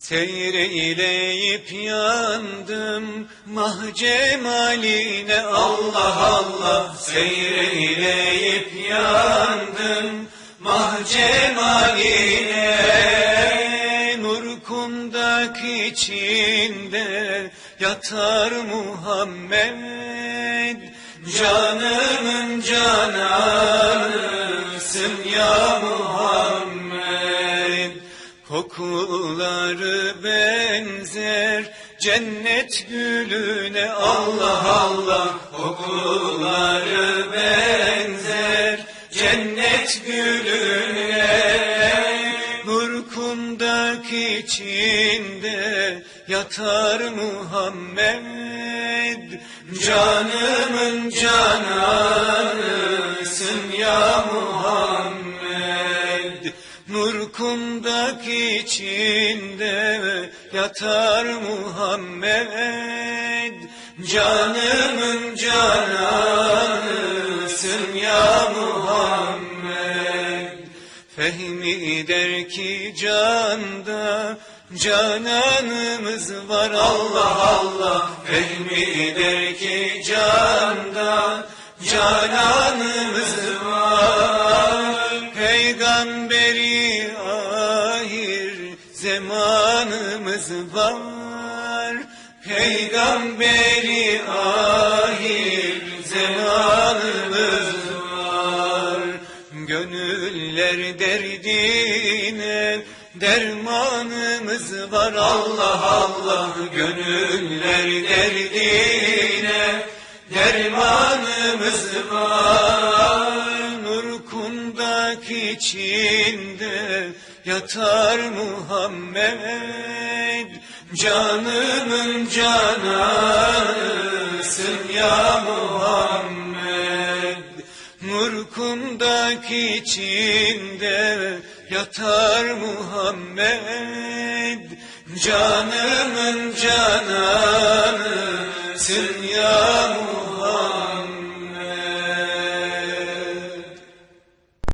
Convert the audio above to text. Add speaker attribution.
Speaker 1: Seyreyleyip yandım mah cemaline Allah Allah. Seyreyleyip yandım mah cemaline Nur kundak içinde yatar Muhammed. Canımın cananısın ya Muhammed Kokuları benzer cennet gülüne Allah Allah. Kokuları benzer cennet gülüne. Nur kundak içinde yatar Muhammed. Canımın cananısın ya Muhammed içinde yatar Muhammed. Canımın cananısın ya Muhammed. Fehmi der ki canda cananımız var. Allah Allah. Fehmi der ki canda cananımız var. Peygamberi ahir zamanımız var Peygamberi ahir zamanımız var. Gönüller derdine dermanımız var. Allah Allah Gönüller derdine dermanımız var. Nur kundak içinde yatar Muhammed Canımın cananısın ya Muhammed. Nur kundak içinde yatar Muhammed Canımın cananısın